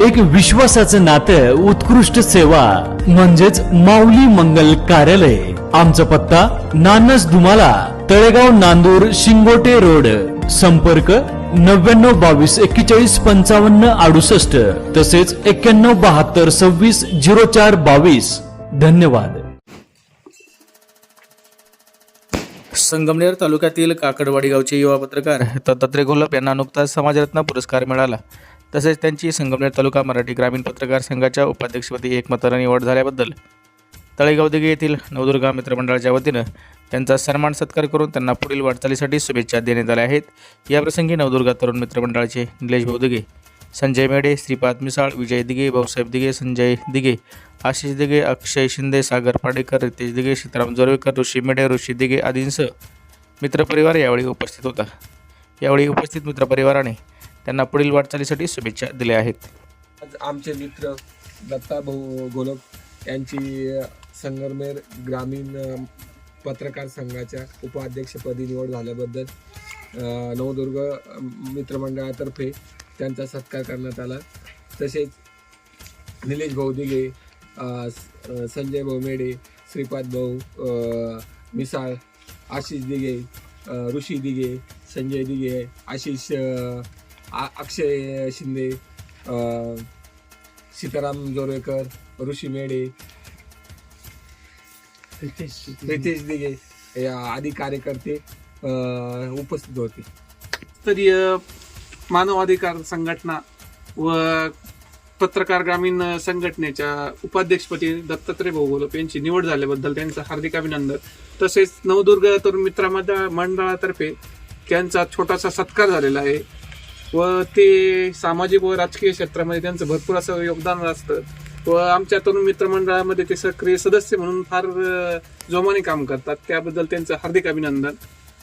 एक विश्वासाचं नातं उत्कृष्ट सेवा म्हणजेच माऊली मंगल कार्यालय. आमचा पत्ता नानस दुमाला तळेगाव नांदूर शिंगोटे रोड. संपर्क नव्याण्णव बावीस एक्केचाळीस पंचावन्न अडुसष्ट. तसेच एक्क्याण्णव बहात्तर सव्वीस झिरो चार बावीस. धन्यवाद. संगमनेर तालुक्यातील काकडवाडी गावचे युवा पत्रकार दत्तात्रय घोलप यांना नुकताच समाजरत्न पुरस्कार मिळाला. तसेच त्यांची संगमनेर तालुका मराठी ग्रामीण पत्रकार संघाच्या उपाध्यक्षपदी एकमतानं निवड झाल्याबद्दल तळेगाव दिघे येथील नवदुर्गा मित्रमंडळाच्या वतीनं त्यांचा सन्मान सत्कार करून त्यांना पुढील वाटचालीसाठी शुभेच्छा देण्यात आल्या आहेत. याप्रसंगी नवदुर्गा तरुण मित्रमंडळाचे निलेश भाऊ दिघे संजय मेढे श्रीपाद मिसाळ विजय दिघे भाऊसाहेब दिघे संजय दिघे आशिष दिघे अक्षय शिंदे सागर पाडेकर रितेश दिघे सीताराम जोरवेकर ऋषी मेढे ऋषी दिघे आदींसह मित्रपरिवार यावेळी उपस्थित होता. यावेळी उपस्थित मित्रपरिवाराने त्यांना पुढील वाटचालीसाठी शुभेच्छा दिल्या आहेत. आज आमचे मित्र दत्ता भाऊ गोलक यांची संगरमेर ग्रामीण पत्रकार संघाच्या उपाध्यक्षपदी निवड झाल्याबद्दल नवदुर्ग मित्रमंडळातर्फे त्यांचा सत्कार करण्यात आला. तसेच निलेश भाऊ दिघे संजय भाऊ मेढे श्रीपाद भाऊ मिसाळ आशिष दिघे ऋषी दिघे संजय दिघे आशिष अक्षय शिंदे अ, सीताराम जोरवेकर ऋषी मेढे रितेश दिघे या आदी कार्यकर्ते उपस्थित होते. स्तरीय मानवाधिकार संघटना व पत्रकार ग्रामीण संघटनेच्या उपाध्यक्षपदी दत्तात्रय भाऊ गोलप यांची निवड झाल्याबद्दल त्यांचं हार्दिक अभिनंदन. तसेच नवदुर्ग तरुण मित्र मंडळ- मंडळातर्फे त्यांचा छोटासा सत्कार झालेला आहे. व ते सामाजिक व राजकीय क्षेत्रामध्ये त्यांचं भरपूर असं योगदान असतं. व आमच्या तरुण मित्रमंडळामध्ये ते सक्रिय सदस्य म्हणून फार जोमाने काम करतात. त्याबद्दल त्यांचं हार्दिक अभिनंदन.